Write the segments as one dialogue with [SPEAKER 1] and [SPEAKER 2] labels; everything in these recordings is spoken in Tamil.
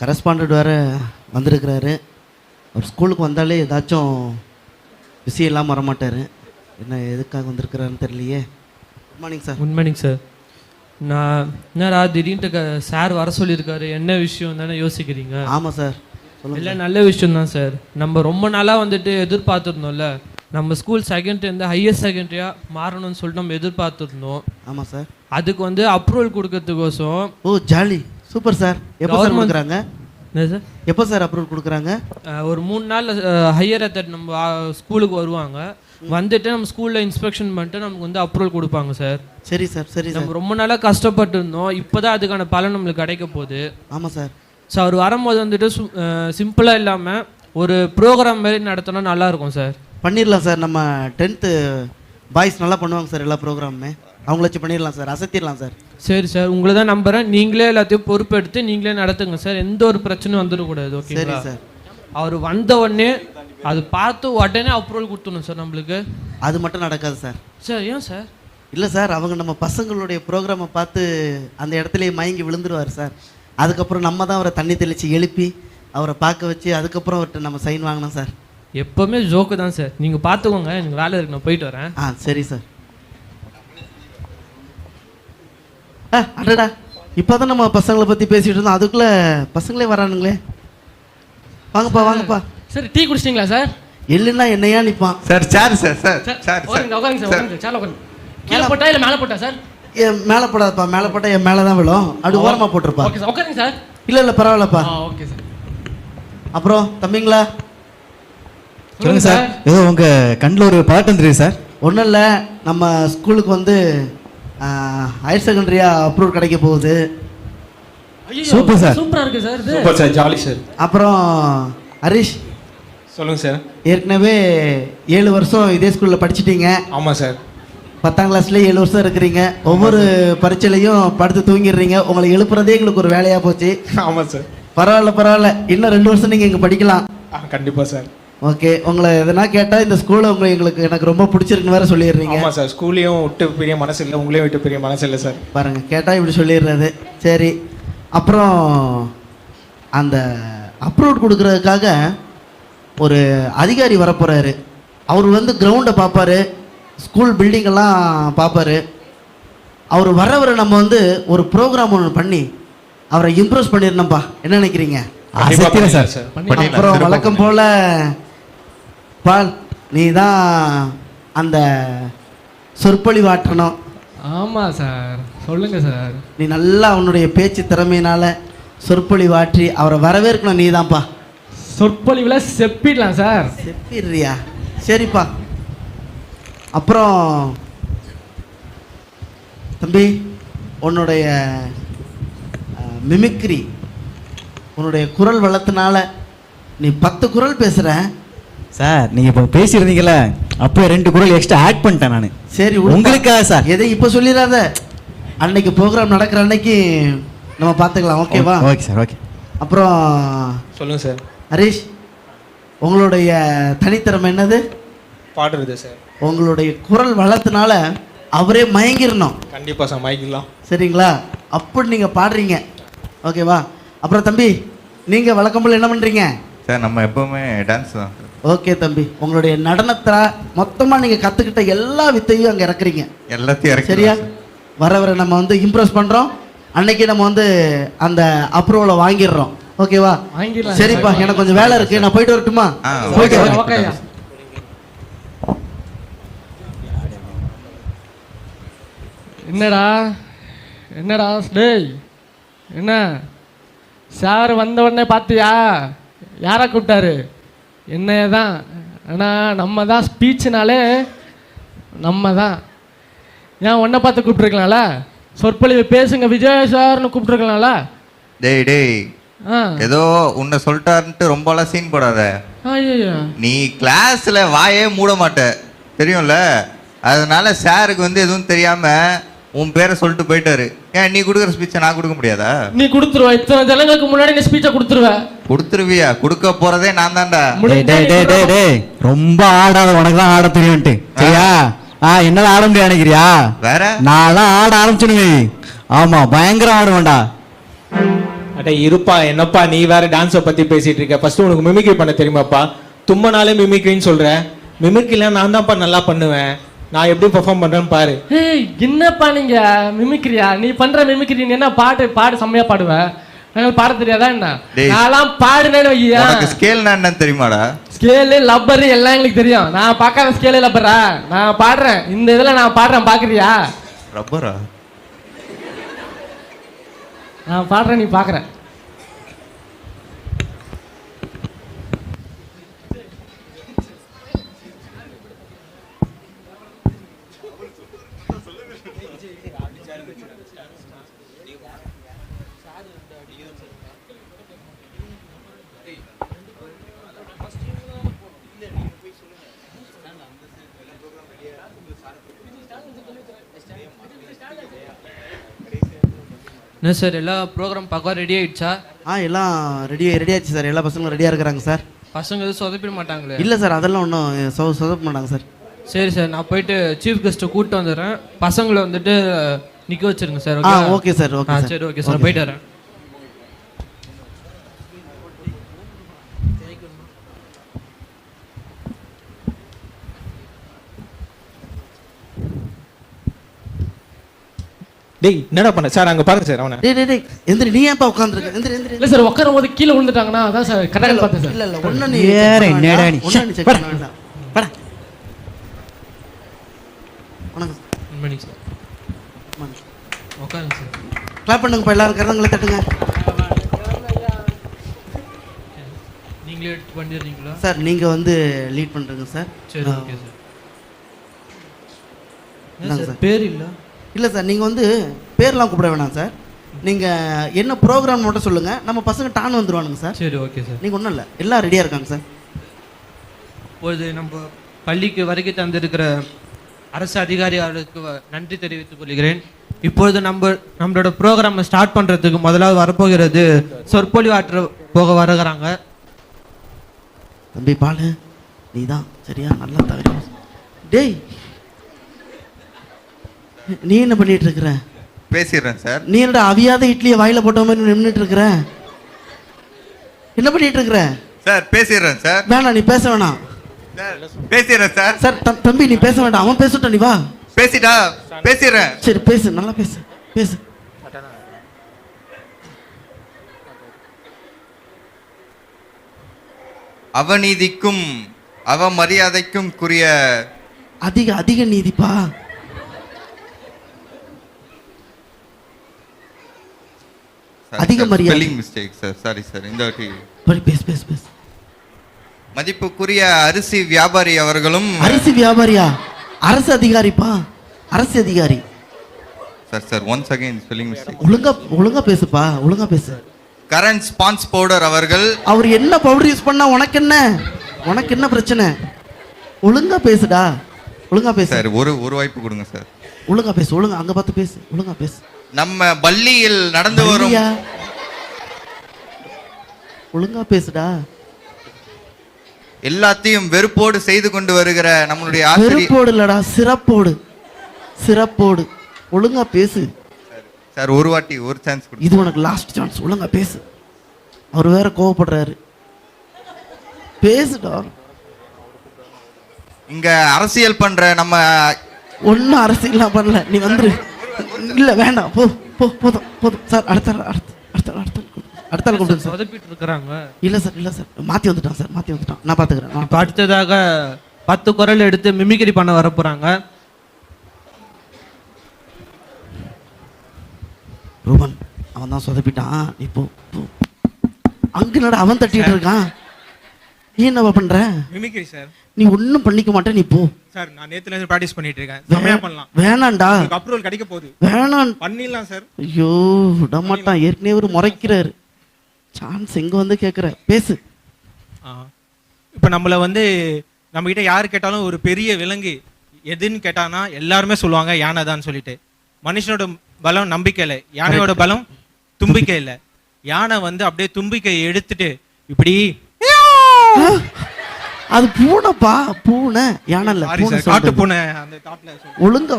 [SPEAKER 1] கரஸ்பாண்டட் வேறு வந்திருக்கிறாரு. அவர் ஸ்கூலுக்கு வந்தாலே ஏதாச்சும் விஷயம் இல்லாமல் வரமாட்டார். என்ன எதுக்காக வந்திருக்கிறாருன்னு தெரியலையே. Good morning sir
[SPEAKER 2] good morning sir நான் என்னடா திடீர்னு சார் வர சொல்லியிருக்காரு. என்ன விஷயம் தானே யோசிக்கிறீங்க?
[SPEAKER 1] ஆமாம் சார்
[SPEAKER 2] இல்லை நல்ல விஷயம் தான் சார் நம்ம ரொம்ப நாளாக வந்துட்டு எதிர்பார்த்துருந்தோம்ல. நம்ம ஸ்கூல் செகண்ட் இருந்து ஹையர் செகண்டரியாக மாறணும்னு சொல்லிட்டு நம்ம எதிர்பார்த்துருந்தோம்.
[SPEAKER 1] ஆமாம் சார்
[SPEAKER 2] அதுக்கு வந்து அப்ரூவல் கொடுக்கறதுக்கோசம்
[SPEAKER 1] ஓ ஜாலி சூப்பர் சார். எப்போ சார் கொடுக்குறாங்க?
[SPEAKER 2] என்ன சார்?
[SPEAKER 1] எப்போ சார் அப்ரூவல் கொடுக்குறாங்க?
[SPEAKER 2] ஒரு மூணு நாள் ஹையர் அத்தட் நம்ம ஸ்கூலுக்கு வருவாங்க. வந்துட்டு நம்ம ஸ்கூலில் இன்ஸ்பெக்ஷன் பண்ணிட்டு நமக்கு வந்து அப்ரூவல் கொடுப்பாங்க சார்.
[SPEAKER 1] சரி சார் சரி சார்.
[SPEAKER 2] நம்ம ரொம்ப நாளாக கஷ்டப்பட்டு இருந்தோம். இப்போ தான் அதுக்கான பலன் நம்மளுக்கு கிடைக்க போகுது.
[SPEAKER 1] ஆமாம் சார்.
[SPEAKER 2] ஸோ அவர் வரும்போது வந்துட்டு சிம்பிளாக இல்லாமல் ஒரு ப்ரோக்ராம் மாதிரி நடத்தினா நல்லா இருக்கும் சார்.
[SPEAKER 1] பண்ணிடலாம் சார். நம்ம டென்த்து பாய்ஸ் நல்லா பண்ணுவாங்க சார் எல்லா ப்ரோக்ராமுமே. அவங்கள வச்சு பண்ணிடலாம் சார் அசத்திடலாம் சார்.
[SPEAKER 2] சரி சார் உங்களை தான் நம்புறேன். நீங்களே எல்லாத்தையும் பொறுப்பெடுத்து நீங்களே நடத்துங்க சார். எந்த ஒரு பிரச்சனையும் வந்துடக்கூடாது
[SPEAKER 1] சரி
[SPEAKER 2] ஓகேங்களா
[SPEAKER 1] சார்.
[SPEAKER 2] அவர் வந்த உடனே அது பார்த்து உடனே அப்ரூவல் கொடுத்துடணும் சார் நம்மளுக்கு.
[SPEAKER 1] அது மட்டும் நடக்காது சார்.
[SPEAKER 2] சார் ஏன் சார்?
[SPEAKER 1] இல்லை சார் அவங்க நம்ம பசங்களுடைய ப்ரோக்ராமை பார்த்து அந்த இடத்துலயே மயங்கி விழுந்துருவார் சார். அதுக்கப்புறம் நம்ம தான் அவரை தண்ணி தெளித்து எழுப்பி அவரை பார்க்க வச்சு அதுக்கப்புறம் அவர்கிட்ட நம்ம சைன் வாங்கினோம் சார்.
[SPEAKER 2] எப்போவுமே ஜோக்கு தான் சார் நீங்கள் பார்த்துக்கோங்க எனக்கு வேலை இருக்கு நான் போயிட்டு வரேன்.
[SPEAKER 1] ஆ சரி சார் ஆ அடடா. இப்போ தான் நம்ம பசங்களை பற்றி பேசிகிட்டு இருந்தோம். அதுக்குள்ளே பசங்களே வரானுங்களே. வாங்கப்பா வாங்கப்பா.
[SPEAKER 3] சார் டீ குடிச்சிட்டிங்களா சார்
[SPEAKER 1] எள்ளுன்னா என்னையா நிற்பான்
[SPEAKER 4] sir sir sir sir
[SPEAKER 3] sir
[SPEAKER 4] sir
[SPEAKER 3] உட்காருங்க உட்காருங்க சார் உட்காருங்க சேல உட்காருங்க. கீழே போட்டா இல்லை மேலே போட்டா சார்
[SPEAKER 1] என் மேலே போடாதப்பா மேலே போட்டால் என் மேலே தான் விழும். அப்படி ஓரமாக போட்டிருப்பா.
[SPEAKER 3] ஓகே சார் உட்காருங்க சார்
[SPEAKER 1] இல்லை இல்லை பரவாயில்லப்பா.
[SPEAKER 3] ஓகே சார்
[SPEAKER 1] அப்புறம் தம்பிங்களா?
[SPEAKER 5] சொல்லுங்க சார். ஏதோ உங்க கண்ணில் ஒரு பதட்டம் தெரியுது சார்.
[SPEAKER 1] ஒன்றும் இல்லை நம்ம ஸ்கூலுக்கு வந்து ஹையர் செகண்டரியாக அப்ரூவல் கிடைக்க போகுது.
[SPEAKER 3] ஐயோ
[SPEAKER 5] Super, sir.
[SPEAKER 3] சூப்பரா இருக்கு சார் இது.
[SPEAKER 6] Super sir jolly sir.
[SPEAKER 1] அப்புறம் ஹரிஷ்
[SPEAKER 6] சொல்லுங்கள் சார்.
[SPEAKER 1] ஏற்கனவே ஏழு வருஷம் இதே ஸ்கூலில் படிச்சிட்டீங்க.
[SPEAKER 6] ஆமாம் சார்.
[SPEAKER 1] பத்தாம் கிளாஸ்லேயே ஏழு வருஷம் இருக்கிறீங்க. ஒவ்வொரு பரீட்சையிலையும் படுத்து தூங்கிடுறீங்க. உங்களை எழுப்புறதே எங்களுக்கு ஒரு வேலையாக போச்சு.
[SPEAKER 6] ஆமாம் சார்.
[SPEAKER 1] பரவாயில்ல பரவாயில்ல. இன்னும் ரெண்டு வருஷம் நீங்கள் இங்கே படிக்கலாம்.
[SPEAKER 6] ஆ கண்டிப்பாக சார்.
[SPEAKER 1] ஓகே உங்களை எதனா கேட்டால் இந்த ஸ்கூலை உங்களை எங்களுக்கு எனக்கு ரொம்ப பிடிச்சிருக்குன்னு வேற சொல்லிடுறீங்க.
[SPEAKER 6] ஆமாம் சார் ஸ்கூல்லையும் விட்டு பெரிய மனசு இல்லை உங்களையும் விட்டு பெரிய மனசு இல்லை சார்.
[SPEAKER 1] பாருங்க கேட்டால் இப்படி சொல்லிடுறது. சரி அப்புறம் அந்த அப்ரூவ் கொடுக்கறதுக்காக ஒரு அதிகாரி வரப்போகிறாரு அவர் வந்து கிரவுண்டை பார்ப்பாரு ஸ்கூல் பில்டிங்கெல்லாம் பார்ப்பாரு அவர் வரவரை நம்ம வந்து ஒரு ப்ரோக்ராம் ஒன்று பண்ணி அவரை இம்ப்ரெஸ் பண்ணிடணும்ப்பா என்ன நினைக்கிறீங்க. அப்புறம் வழக்கம் போல் பால் நீ தான் அந்த சொற்பொழிவாற்றணும்
[SPEAKER 3] ஆமா சார். சொல்லுங்க சார்.
[SPEAKER 1] நீ நல்லா அவனுடைய பேச்சு திறமையினால சொற்பொழிவாற்றி அவரை வரவேற்கணும் நீதான்ப்பா.
[SPEAKER 3] சொற்பொழிவுல செப்பிடலாம் சார்.
[SPEAKER 1] செப்பிடுறியா? சரிப்பா. அப்புறம் தம்பி உன்னுடைய மிமிக்ரி உன்னுடைய குரல் வளத்தினால நீ பத்து குரல் பேசுற.
[SPEAKER 5] சார் நீங்க இப்போ பேசியிருந்தீங்கல்ல அப்போ ரெண்டு குரல் எக்ஸ்ட்ரா ஆட் பண்ணிட்டேன் நான்.
[SPEAKER 1] சரி.
[SPEAKER 5] உங்களுக்காக சார்.
[SPEAKER 1] எதை இப்போ சொல்லிடாத? அன்னைக்கு ப்ரோக்ராம் நடக்கிற அன்னைக்கு நம்ம பார்த்துக்கலாம் ஓகேவா
[SPEAKER 5] ஓகே சார் ஓகே
[SPEAKER 1] அப்புறம்
[SPEAKER 6] சொல்லுங்கள் சார்.
[SPEAKER 1] ஹரிஷ் உங்களுடைய தனித்திறமை என்னது?
[SPEAKER 6] பாடுறது சார்.
[SPEAKER 1] உங்களுடைய குரல் வளத்தினால அவரே மயங்கிடணும்.
[SPEAKER 6] கண்டிப்பாக சார் மைக்கலாம்
[SPEAKER 1] சரிங்களா? அப்படி நீங்கள் பாடுறீங்க. ஓகேவா அப்புறம் தம்பி நீங்கள் வழக்கம் போல் என்ன பண்ணுறீங்க
[SPEAKER 4] சார் நம்ம எப்பவுமே டான்ஸ் தான்.
[SPEAKER 1] ஓகே தம்பி உங்களுடைய நடனத்தை மொத்தமாக நீங்கள் கற்றுக்கிட்ட எல்லா வித்தையும் அங்கே இறக்குறீங்க.
[SPEAKER 4] எல்லாத்தையும்
[SPEAKER 1] சரியா? வரவரை நம்ம வந்து இம்ப்ரெஸ் பண்ணுறோம் அன்னைக்கு நம்ம வந்து அந்த அப்ரூவலை வாங்கிடுறோம். ஓகேவா
[SPEAKER 3] வாங்கிடலாம்.
[SPEAKER 1] சரிப்பா எனக்கு கொஞ்சம் வேலை இருக்கு. நான் போயிட்டு வரட்டுமா?
[SPEAKER 4] ஓகே.
[SPEAKER 3] என்னடா? என்னடா? டேய் என்ன? சார் வந்த உடனே பார்த்தியா யாரை கூப்பிட்டாரு? என்னைய தான் ஆனால் நம்ம தான் ஸ்பீச்சுனாலே நம்ம தான் ஏன் உன்னை பார்த்து கூப்பிட்ருக்கலாம்ல சொற்பொழிவு பேசுங்க விஜய் சார்னு கூப்பிட்ருக்கலாம்ல
[SPEAKER 4] டேய் டேய் ஏதோ உன்னை சொல்லிட்டாருன்ட்டு ரொம்பலாம் சீன் போடாத. நீ கிளாஸ்ல வாயே மூட மாட்ட. தெரியும்ல? அதனால சாருக்கு வந்து எதுவும் தெரியாம உன் பேரை சொல்லிட்டு போயிட்டாரு. ஏன் நீ கொடுக்குற ஸ்பீச்சை நான் கொடுக்க முடியாதா?
[SPEAKER 3] நீ கொடுத்துருவ. இத்தனை ஜனங்களுக்கு முன்னாடி நீ ஸ்பீச்சை கொடுத்துருவ.
[SPEAKER 4] கொடுத்துருவியா? கொடுக்க போறதே நான் தான்டா.
[SPEAKER 5] டேய் டேய் டேய் டேய் டேய் ரொம்ப ஆடாத உனக்கு தான் ஆட தெரியும்ட்டு. சரியா? ஆ என்னால ஆட முடியாது நினைக்கிறியா?
[SPEAKER 4] வேற?
[SPEAKER 5] நான்லாம் ஆட ஆரம்பிச்சுடுங்க ஆமா பயங்கரம் ஆடுவேன்டா.
[SPEAKER 6] அட இருப்பா என்னப்பா நீ வேற டான்ஸை பத்தி பேசிட்டு இருக்க. ஃபர்ஸ்ட் உனக்கு மிமிக்ரி பண்ண தெரியுமாப்பா? தும்மனாலே மிமிக்ரின்னு சொல்ற. மிமிக்ரிலாம் நான் தான்ப்பா நல்லா பண்ணுவேன். நான் எப்படி பெர்ஃபார்ம் பண்றேன்னு பாரு.
[SPEAKER 3] ஏய் என்னப்பா நீங்க மிமிக்ரியா நீ பண்ற மிமிக்ரி நீ என்ன பாட்டு பாடு செம்மையா பாடுவ? எனக்கு பாட தெரியாதா என்ன?
[SPEAKER 4] டேய்.
[SPEAKER 3] நான்லாம் பாடுனேன்னு வையா.
[SPEAKER 4] உனக்கு ஸ்கேல்னா என்னன்னு தெரியுமாடா?
[SPEAKER 3] ஸ்கேலு லப்பர் எல்லாம் எங்களுக்கு தெரியும். நான் பார்க்காத ஸ்கேலு லப்பரா நான் பாடுறேன். இந்த இதுல நான் பாடுறேன் பாக்குறியா?
[SPEAKER 4] ரப்பரா?
[SPEAKER 3] நான் பாடுறேன் நீ பாக்குற.
[SPEAKER 2] என்ன சார் எல்லா ப்ரோக்ராம் பக்கம் ரெடி ஆயிடுச்சா?
[SPEAKER 1] ஆ எல்லாம் ரெடி ரெடி ஆச்சு சார். எல்லா பசங்களும் ரெடியாக இருக்கிறாங்க சார்.
[SPEAKER 2] பசங்க எதுவும் சொதப்பிட மாட்டாங்களே?
[SPEAKER 1] இல்லை சார் அதெல்லாம் ஒன்றும் சொ சொதப்ப மாட்டாங்க சார்.
[SPEAKER 2] சரி சார் நான் போயிட்டு சீஃப் கெஸ்ட்டை கூப்பிட்டு வந்துடுறேன். பசங்களை வந்துட்டு நிற்க வச்சிருங்க சார்
[SPEAKER 1] ஆ
[SPEAKER 2] ஓகே
[SPEAKER 1] சார் ஓகே சார்.
[SPEAKER 2] சரி ஓகே சார் போயிட்டு வரேன்.
[SPEAKER 6] டேய் என்னடா பண்ண? சார் அங்க பாருங்க சார் அவனை.
[SPEAKER 1] டேய் டேய் டேய் எந்திரி நீ ஏன்ப்பா உட்காந்துருக்க எந்திரி எந்திரி
[SPEAKER 3] இல்ல சார் உட்காரும் போது கீழே விழுந்துட்டாங்கன்னா அதான் சார் கரெக்டாக பார்த்தேன் சார்.
[SPEAKER 1] இல்ல இல்ல ஒண்ணு நீ
[SPEAKER 5] வேற என்னடா. நீ? பட.
[SPEAKER 1] வணக்கம்
[SPEAKER 2] மணிக்கு சார். உட்காருங்க சார்.
[SPEAKER 1] clap பண்ணுங்கப்பா எல்லாரும் கரங்களை தட்டுங்க.
[SPEAKER 2] நீங்களே பண்ணிடுறீங்களா?
[SPEAKER 1] சார் நீங்க வந்து லீட் பண்றீங்க சார்.
[SPEAKER 2] சரி. Okay sir. என்ன
[SPEAKER 1] இந்தாங்க
[SPEAKER 2] சார்
[SPEAKER 1] சார்.
[SPEAKER 2] பேர் இல்லை?
[SPEAKER 1] இல்ல சார் நீங்க வந்து பேர்லாம் கூப்பிட வேணாம் சார். நீங்க என்ன ப்ரோக்ராம் மட்டும் சொல்லுங்க. நம்ம பசங்க டான் வந்துருவானுங்க சார்.
[SPEAKER 2] சரி ஓகே சார்.
[SPEAKER 1] நீங்க ஒன்றும் இல்லை. எல்லாம் ரெடியா இருக்காங்க சார்.
[SPEAKER 2] இப்பொழுது நம்ம பள்ளிக்கு வருகை தந்திருக்கிற அரசு அதிகாரிகளுக்கு வ- நன்றி தெரிவித்துக் கொள்கிறேன். இப்பொழுது நம்ம நம்மளோட ப்ரோக்ராமை ஸ்டார்ட் பண்ணுறதுக்கு முதலாவது வரப்போகிறது சொற்பொழிவாற்ற போக வருகிறாங்க.
[SPEAKER 1] தம்பி பாலு நீ தான் சரியா நல்லா தவறி டேய் நீ என்ன பண்ணிட்டு இருக்கிற
[SPEAKER 4] பேசிடுறேன் சார்.
[SPEAKER 1] நீ என்னடா அவியாத இட்லியை வாயில போட்ட மாதிரி நின்றுட்டு இருக்கிற என்ன பண்ணிட்டு இருக்கிற
[SPEAKER 4] சார் பேசிடுறேன் சார்.
[SPEAKER 1] வேணாம் நீ பேச வேணாம்.
[SPEAKER 4] சார் பேசிடுறேன் சார்.
[SPEAKER 1] சார் தம்- தம்பி நீ பேச வேண்டாம். அவன் பேசட்டும் நீ வா.
[SPEAKER 4] பேசிட்டா பேசிடுறேன்.
[SPEAKER 1] சரி பேசு நல்லா பேசு பேசு.
[SPEAKER 4] அவநீதிக்கும் அவமரியாதைக்கும் குறிய
[SPEAKER 1] அதிக அதிக நீதிப்பா? அதிக மரியாதை.
[SPEAKER 4] Spelling mistake sir sorry sir இந்த வாட்டி.
[SPEAKER 1] பேசு பேசு பேசு.
[SPEAKER 4] மதிப்புக்குரிய அரிசி வியாபாரி அவர்களும்
[SPEAKER 1] அரிசி வியாபாரியா? அரசு அதிகாரிப்பா? அரசு அதிகாரி.
[SPEAKER 4] Sir sir once again spelling mistake
[SPEAKER 1] ஒழுங்கா ஒழுங்கா பேசுப்பா ஒழுங்கா பேசு.
[SPEAKER 4] கரண்ட் ஸ்பான்ஸ் பவுடர் அவர்கள்.
[SPEAKER 1] அவர் என்ன பவுடர் யூஸ் பண்ணா உனக்கு என்ன உனக்கு என்ன பிரச்சனை? ஒழுங்கா பேசுடா. ஒழுங்கா பேசு.
[SPEAKER 4] சார் ஒரு ஒரு வாய்ப்பு கொடுங்க சார்
[SPEAKER 1] ஒழுங்கா பேசு ஒழுங்கா அங்க பார்த்து பேசு ஒழுங்கா பேசு.
[SPEAKER 4] நம்ம பள்ளியில் நடந்து வரும்
[SPEAKER 1] ஐயா. ஒழுங்கா பேசுடா.
[SPEAKER 4] எல்லாத்தையும் வெறுப்போடு செய்து கொண்டு வருகிற நம்மளுடைய ஆசிரியர்
[SPEAKER 1] வெறுப்போடு இல்லடா சிறப்போடு. சிறப்போடு. ஒழுங்கா பேசு.
[SPEAKER 4] சார் ஒரு வாட்டி ஒரு சான்ஸ் கொடுங்க.
[SPEAKER 1] இது உனக்கு லாஸ்ட் சான்ஸ் ஒழுங்கா பேசு. அவர் வேற கோவப்படுறாரு. பேசுடா.
[SPEAKER 4] இங்க அரசியல் பண்ற நம்ம
[SPEAKER 1] ஒன்றும் அரசியல்லாம் பண்ணல. நீ வந்துரு. இல்ல வேண்டாம். போ போ போதும் போதும். சார் அடுத்த அடுத்த அடுத்த அடுத்த. அடுத்த கூப்பிடுங்க சார்.
[SPEAKER 2] சொதப்பிட்டு இருக்கிறாங்க
[SPEAKER 1] இல்ல சார் இல்ல சார். மாத்தி வந்துட்டான் சார். மாத்தி வந்துட்டான். நான் பாத்துக்கிறேன் நான்
[SPEAKER 2] இப்போ அடுத்ததாக பத்து குரல் எடுத்து மிமிக்ரி பண்ண வர போகிறாங்க
[SPEAKER 1] ரூபன் அவன் தான் சொதப்பிட்டான். நீ போ. போ அங்க நட அவன் தட்டிட்டு இருக்கான். நீ என்னவா பண்ற?
[SPEAKER 6] மிமிக்ரி சார்
[SPEAKER 1] நீ ஒண்ணும் பண்ணிக்க மாட்டே நீ போ.
[SPEAKER 6] சார் நான் நேத்துல இருந்து ப்ராக்டிஸ் பண்ணிட்டு இருக்கேன் செம்மையா பண்ணலாம்.
[SPEAKER 1] வேணாம்டா.
[SPEAKER 6] உங்களுக்கு அப்ரூவல் கிடைக்க போகுது.
[SPEAKER 1] வேணாம்.
[SPEAKER 6] பண்ணிடலாம் சார்
[SPEAKER 1] ஐயோ விடமாட்டான் ஏற்கனவே ஒரு முறைக்கிறாரு. சான்ஸ் எங்க வந்து கேக்குற? பேசு.
[SPEAKER 6] இப்போ நம்மள வந்து நம்ம கிட்ட யாரு கேட்டாலும் ஒரு பெரிய விலங்கு எதுன்னு கேட்டானா எல்லாருமே சொல்லுவாங்க யானை தான் சொல்லிட்டு. மனுஷனோட பலம் நம்பிக்கை இல்லை. யானையோட பலம் தும்பிக்கை இல்லை. யானை வந்து அப்படியே தும்பிக்கையை எடுத்துட்டு இப்படி
[SPEAKER 1] அது பூனைப்பா பூனை. யானை இல்ல
[SPEAKER 6] சாரி
[SPEAKER 1] பூனை
[SPEAKER 6] காட்டு. பூனை அந்த தாட்ல
[SPEAKER 1] ஒழுங்கா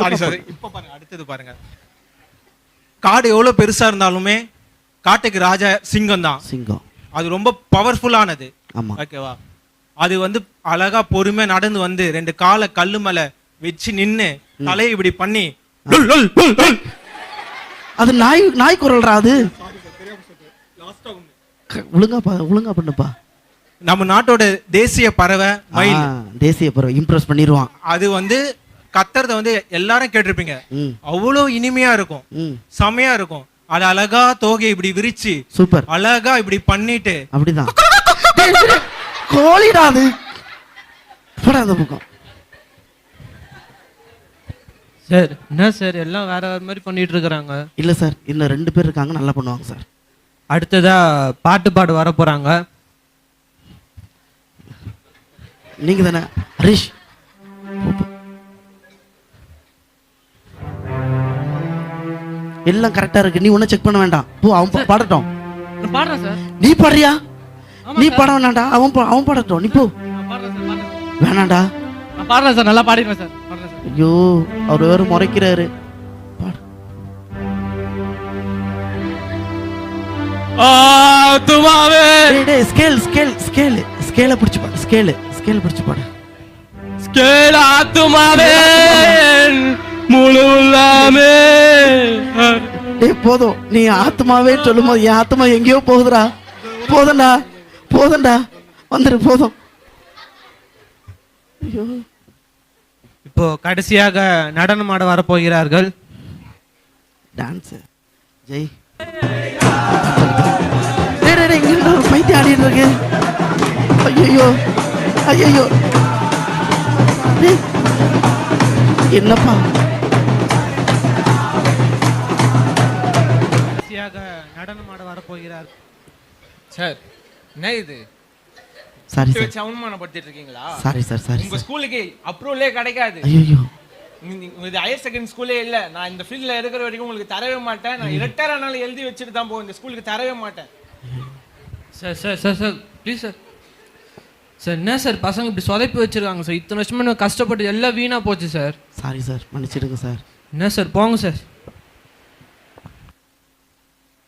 [SPEAKER 6] சாரி சார். இப்போ பாருங்க அடுத்தது பாருங்க காடு எவ்வளவு பெருசா இருந்தாலுமே காட்டுக்கு ராஜா சிங்கம் தான்
[SPEAKER 1] சிங்கம்.
[SPEAKER 6] அது ரொம்ப பவர்ஃபுல்லானது
[SPEAKER 1] ஆமா.
[SPEAKER 6] ஓகேவா அது வந்து அழகா பொறுமையா நடந்து வந்து ரெண்டு காலை கல்லு மேல வச்சு நின்னு தலையை இப்படி பண்ணி.
[SPEAKER 1] அது நாய் நாய் குரல்றா அது? ஒழுங்கா ஒழுங்கா பண்ணுப்பா.
[SPEAKER 6] நம்ம நாட்டோட தேசிய பறவை மயில்.
[SPEAKER 1] தேசிய பறவை. இம்ப்ரெஸ் பண்ணிடுவான்
[SPEAKER 6] அது வந்து கத்துறத வந்து எல்லாரும் கேட்டிருப்பீங்க.
[SPEAKER 1] ம்.
[SPEAKER 6] அவ்வளோ இனிமையா இருக்கும்.
[SPEAKER 1] ம்.
[SPEAKER 6] செமையா இருக்கும். அது அழகா தோகை இப்படி விரிச்சு
[SPEAKER 1] சூப்பர்.
[SPEAKER 6] அழகா இப்படி பண்ணிட்டு.
[SPEAKER 1] அப்படிதான். கோழிடா அது அந்த பக்கம்.
[SPEAKER 2] சார் என்ன சார்? எல்லாம் வேற வேற மாதிரி பண்ணிட்டு இருக்கிறாங்க
[SPEAKER 1] இல்ல சார் இன்னும் ரெண்டு பேர் இருக்காங்க நல்லா பண்ணுவாங்க சார்.
[SPEAKER 2] அடுத்ததா பாட்டு பாட வர போறாங்க
[SPEAKER 1] நீங்க தானே ஹரிஷ். எல்லாம் கரெக்டா இருக்கு. நீ ஒன்னும் செக் பண்ண வேண்டாம். போ அவன் பாடட்டும்.
[SPEAKER 3] நான் பாடுறேன் சார்.
[SPEAKER 1] நீ பாடுறியா? நீ பாட வேணாம்டா அவன் பா- அவன் பாடட்டும். நீ போ.
[SPEAKER 3] நான் பாடுறேன் சார் நல்லா பாடிடுவேன் சார்.
[SPEAKER 1] ஐயோ அவர் வேற முறைக்கிறாரு. டேய் ஸ்கேல் ஸ்கேல் ஸ்கேல் ஸ்கேலை பிடிச்சு பாடு. ஸ்கேல் ஸ்கேல் பிடிச்சு பாடு.
[SPEAKER 3] ஸ்கேல் ஆத்துமாவே முழு உள்ளாமே
[SPEAKER 1] டேய் போதும். நீ ஆத்மாவே சொல்லும்போது என் ஆத்மா எங்கேயோ போகுதுடா. போதும்டா. போதும்டா. வந்துரு போதும். ஐயோ.
[SPEAKER 2] இப்போ கடைசியாக நடனம் ஆட வர போகிறார்கள்
[SPEAKER 1] டான்ஸ். ஜெய். டேய் டேய், இங்க ஒரு பைத்தியம் ஆடிட்டு இருக்கு. ஐயோ ஐயோ. என்னப்பா?
[SPEAKER 2] நடனம் ஆட வர போகிறார்கள்
[SPEAKER 7] சார் என்ன இது?
[SPEAKER 1] சாரி சார்
[SPEAKER 7] வச்சு அவமானப்படுத்திட்டு இருக்கீங்களா?
[SPEAKER 1] சாரி சார் சாரி
[SPEAKER 7] உங்க ஸ்கூலுக்கு அப்ரூவலே கிடைக்காது.
[SPEAKER 1] ஐயோ
[SPEAKER 7] இது ஹையர் செகண்டரி ஸ்கூலே இல்ல. நான் இந்த ஃபீல்ட்ல இருக்கிற வரைக்கும் உங்களுக்கு தரவே மாட்டேன். நான் இரட்டர் ஆனாலும் எழுதி வச்சுட்டு தான் போவேன். இந்த ஸ்கூலுக்கு தரவே மாட்டேன்.
[SPEAKER 2] Sir sir sir sir please sir sir என்ன சார் பசங்க இப்படி சொதப்பி வச்சிருக்காங்க சார் இத்தனை வருஷமா நான் கஷ்டப்பட்டு எல்லாம் வீணா போச்சு சார்
[SPEAKER 1] சாரி சார் மன்னிச்சிடுங்க சார்
[SPEAKER 2] என்ன சார் போங்க சார்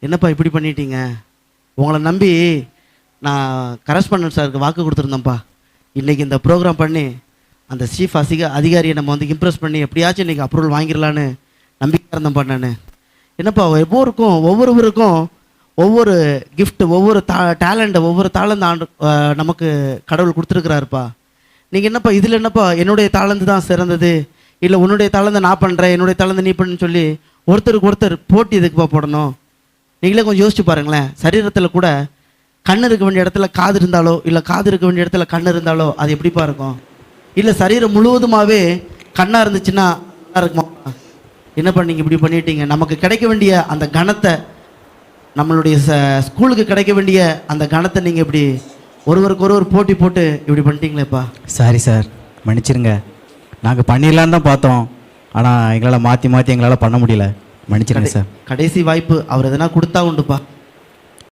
[SPEAKER 1] என்னப்பா இப்படி பண்ணிட்டீங்க? உங்களை நம்பி நான் கரஸ்பாண்டன்ட் சாருக்கு வாக்கு கொடுத்துருந்தேன்ப்பா. இன்னைக்கு இந்த ப்ரோக்ராம் பண்ணி அந்த சீஃப் அசிக அதிகாரியை நம்ம வந்து இம்ப்ரெஸ் பண்ணி எப்படியாச்சும் இன்னைக்கு அப்ரூவல் வாங்கிடலான்னு நம்பிக்கை இருந்தேன்ப்பா நான். என்னப்பா ஒவ்வொருக்கும் ஒவ்வொருவருக்கும் ஒவ்வொரு கிஃப்ட் ஒவ்வொரு தா டேலண்ட்டை ஒவ்வொரு தாளந்து ஆண்டு நமக்கு கடவுள் கொடுத்துருக்குறாருப்பா. நீங்கள் என்னப்பா இதில் என்னப்பா என்னுடைய தாளந்து தான் சிறந்தது? இல்லை உன்னுடைய தாளந்தை நான் பண்ணுறேன் என்னுடைய தாளந்தை நீ பண்ணுன்னு சொல்லி ஒருத்தருக்கு ஒருத்தர் போட்டி எதுக்குப்பா போடணும்? நீங்களே கொஞ்சம் யோசிச்சு பாருங்களேன். சரீரத்தில் கூட கண் இருக்க வேண்டிய இடத்துல காது இருந்தாலோ இல்லை காது இருக்க வேண்டிய இடத்துல கண் இருந்தாலோ அது எப்படிப்பா இருக்கும்? இல்லை சரீரம் முழுவதுமாகவே கண்ணாக இருந்துச்சுன்னா நல்லா இருக்குமா? என்னப்பா நீங்கள் இப்படி பண்ணிட்டீங்க? நமக்கு கிடைக்க வேண்டிய அந்த கணத்தை நம்மளுடைய ச ஸ்கூலுக்கு கிடைக்க வேண்டிய அந்த கணத்தை நீங்கள் இப்படி ஒருவருக்கு ஒருவர் போட்டி போட்டு இப்படி பண்ணிட்டீங்களேப்பா.
[SPEAKER 5] சாரி சார் மன்னிச்சிருங்க. நாங்கள் பண்ணிடலான்னு தான் பார்த்தோம். ஆனால் எங்களால் மாற்றி மாற்றி எங்களால் பண்ண முடியல. மன்னிச்சிருங்க சார்
[SPEAKER 1] கடைசி வாய்ப்பு அவர் எதனா கொடுத்தா உண்டுப்பா.